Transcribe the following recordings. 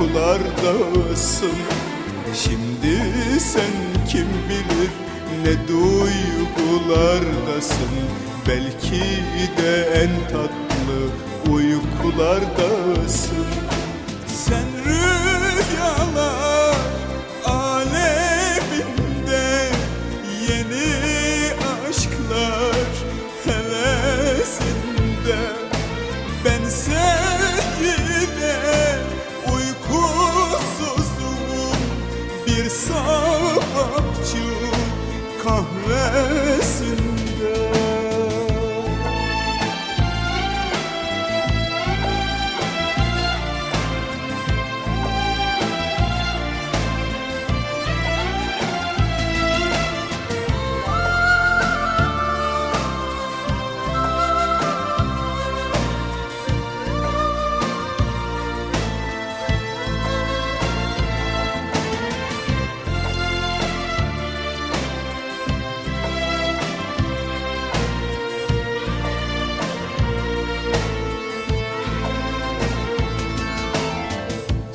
uykulardasın Şimdi sen kim bilir ne duygulardasın. Belki de en tatlı uykulardasın Sen rüyalar aleminde Yeni aşklar hevesinde. Bense yine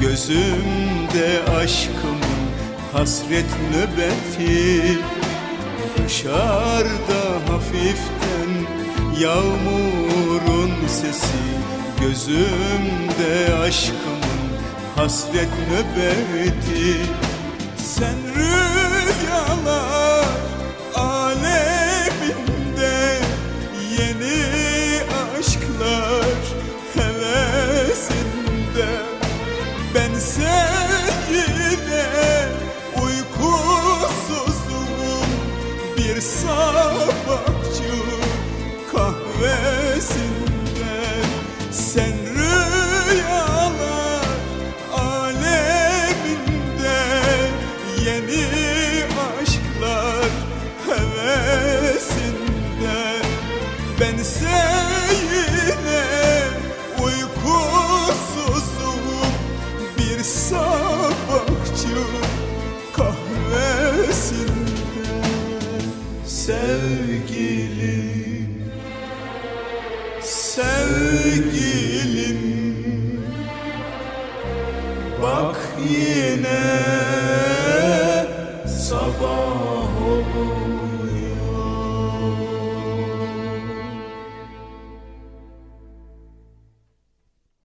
Gözümde aşkımın hasret nöbeti. Dışarıda hafiften yağmurun sesi. Gözümde aşkımın hasret nöbeti. Sen Bir sabahçı kahvesinden Sen rüyalar aleminde Yeni aşklar hevesinden Bense yine sevgilim Bak yine sabah olur.